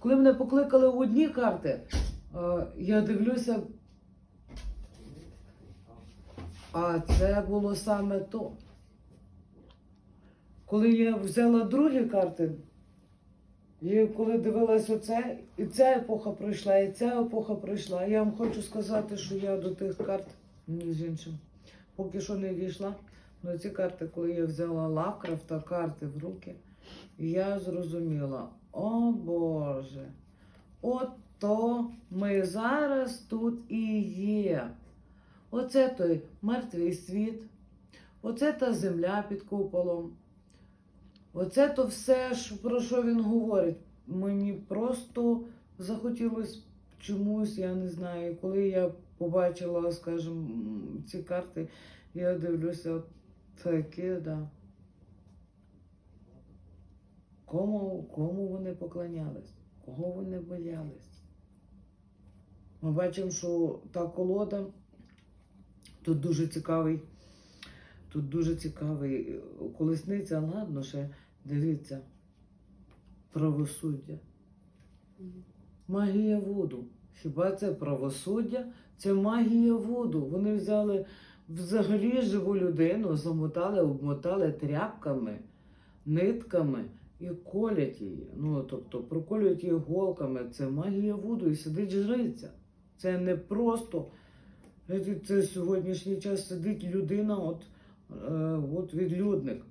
Коли мене покликали у одні карти, е, я дивлюся. А це було саме то. Коли я взяла другі карти, і коли дивилась оце, і ця епоха пройшла, і ця епоха пройшла. Я вам хочу сказати, що я до тих карт, між іншим, поки що не війшла. Ну ці карти, коли я взяла Лавкрафта карти в руки, я зрозуміла, о Боже, от то ми зараз тут і є. Оце той мертвий світ, оце та земля під куполом. Оце то все, про що він говорить. Мені просто захотілося чомусь, я не знаю. Коли я побачила, скажімо, ці карти, я дивлюся, таке, да. Кому, кому вони поклонялись? Кого вони боялись? Ми бачимо, що та колода тут дуже цікавий. Тут дуже цікавий е, колесниця, ладно, ще дивіться. Правосуддя. Магія воду. Хіба це правосуддя? Це магія воду. Вони взяли взагалі живу людину, замотали, обмотали тряпками, нитками і колять її. Ну, тобто проколюють її голками. Це магія воду і сидить жриця. Це не просто. Це сьогоднішній час сидить людина, от, е, от відлюдник.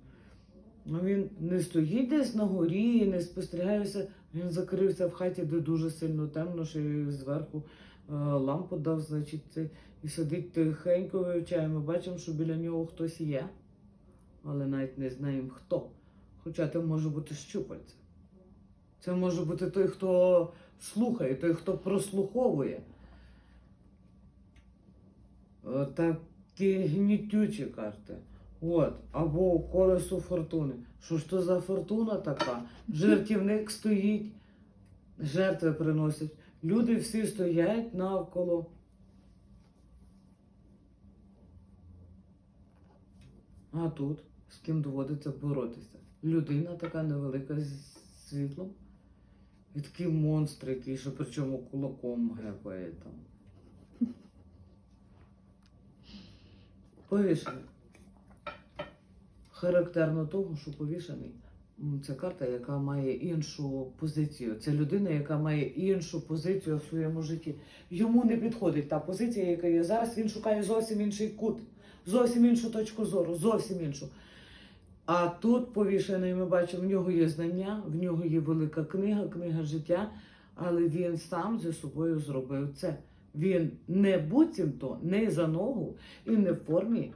Ну, Він не стоїть десь на горі, не спостерігається, він закрився в хаті, де дуже сильно темно, що зверху е, лампу дав, значить, це, і сидить тихенько вивчає. Ми бачимо, що біля нього хтось є, але навіть не знаємо хто. Хоча це може бути щупальце. Це може бути той, хто слухає, той, хто прослуховує. Е, Такі гнітючі карти. От, або колесо фортуни. Що ж то за фортуна така? Жертівник стоїть, жертви приносять. Люди всі стоять навколо. А тут з ким доводиться боротися? Людина така невелика з світлом. І такі монстри, які ще причому кулаком гепає там. Повішений. Характерно того, що повішений це карта, яка має іншу позицію. Це людина, яка має іншу позицію в своєму житті. Йому не підходить та позиція, яка є зараз. Він шукає зовсім інший кут, зовсім іншу точку зору, зовсім іншу. А тут повішений, ми бачимо, в нього є знання, в нього є велика книга, книга життя, але він сам зі собою зробив це. Він не буцімто, не за ногу і не в формі.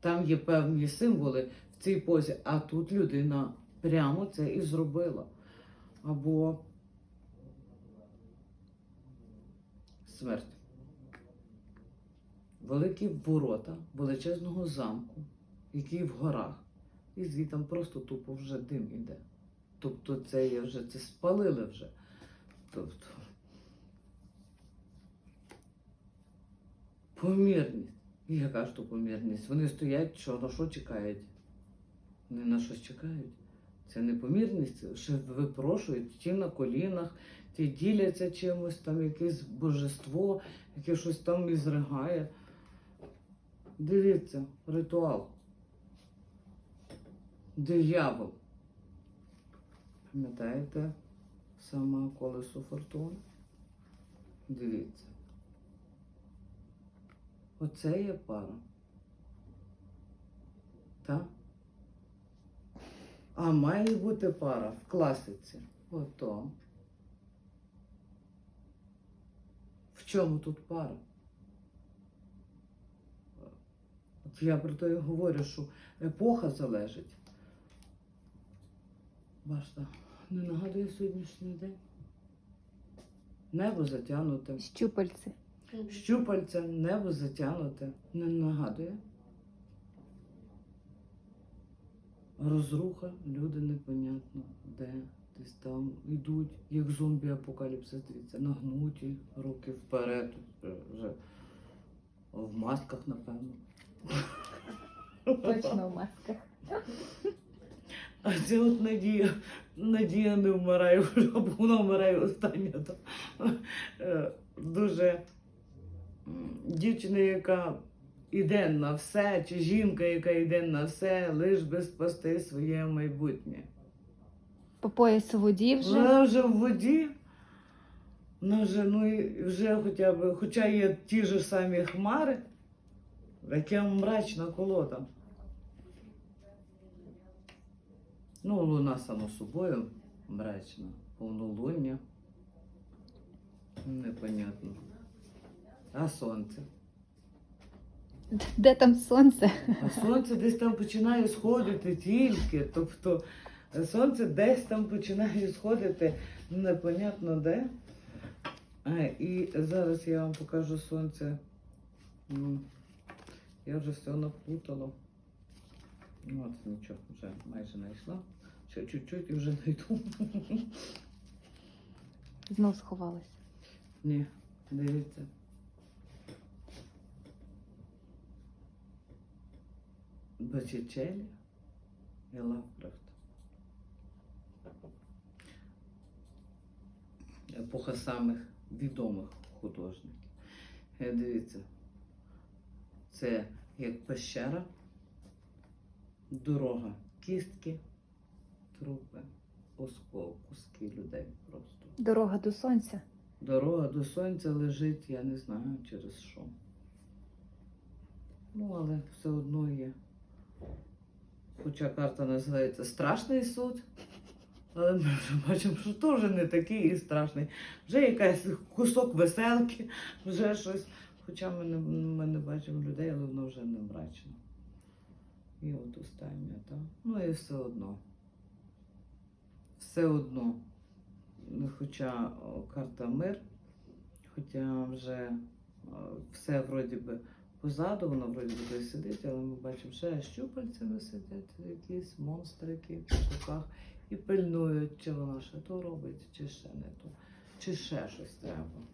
Там є певні символи в цій позі, а тут людина прямо це і зробила. Або смерть. Великі ворота величезного замку, який в горах, і звітом просто тупо вже дим іде. Тобто це є вже це спалили вже. Тобто. Помірність. Яка ж то помірність? Вони стоять, що на що чекають? Вони на щось чекають. Це не помірність, ще випрошують, ті на колінах, ті діляться чимось, там якесь божество, яке щось там ізригає. Дивіться, ритуал. Диявол. Пам'ятаєте саме колесо фортуни? Дивіться. Оце є пара. Так? А має бути пара в класиці. Ото. В чому тут пара? От я про те говорю, що епоха залежить. Бачите, не нагадує сьогоднішній день. Небо затягнуте. Щупальці. Щупальця, небо затягнуте, не нагадує. Розруха, люди непонятно де, десь там йдуть, як зомбі апокаліпсис, дивіться, нагнуті, руки вперед, вже в масках, напевно. Точно в масках. А це от Надія. Надія не вмирає, вона вмирає остання. Е, дуже дівчина, яка йде на все, чи жінка, яка йде на все, лиш би спасти своє майбутнє. По пояс у воді вже. Вона вже в воді. Вона вже, ну, вже хоча б, хоча є ті ж самі хмари, яка мрачна колода. Ну, луна само собою мрачна, повнолуння. Непонятно. А сонце? Де там сонце? А сонце десь там починає сходити тільки. Тобто сонце десь там починає сходити, непонятно де. А, і зараз я вам покажу сонце. Я вже все наплутала. Ну, От нічого, вже майже знайшла. Ще чуть-чуть і вже знайду. Знов сховалась. Ні, дивіться. Бачичелі і Лавкрафт. Епоха самих відомих художників. Е, Дивіться, це як пещера, дорога, кістки, трупи, оскол, куски людей просто. Дорога до сонця. Дорога до сонця лежить, я не знаю через що. Ну, але все одно є. Хоча карта називається Страшний суд. Але ми вже бачимо, що теж не такий і страшний. Вже якийсь кусок веселки, вже щось. Хоча ми не, ми не бачимо людей, але воно вже не мрачно. І от останнє, так? Ну і все одно. Все одно. Хоча карта мир, хоча вже все вроді би позаду, воно вроді би десь сидить, але ми бачимо, ще щупальцями сидять якісь монстрики в руках і пильнують, чи воно ще то робить, чи ще не то, чи ще щось треба.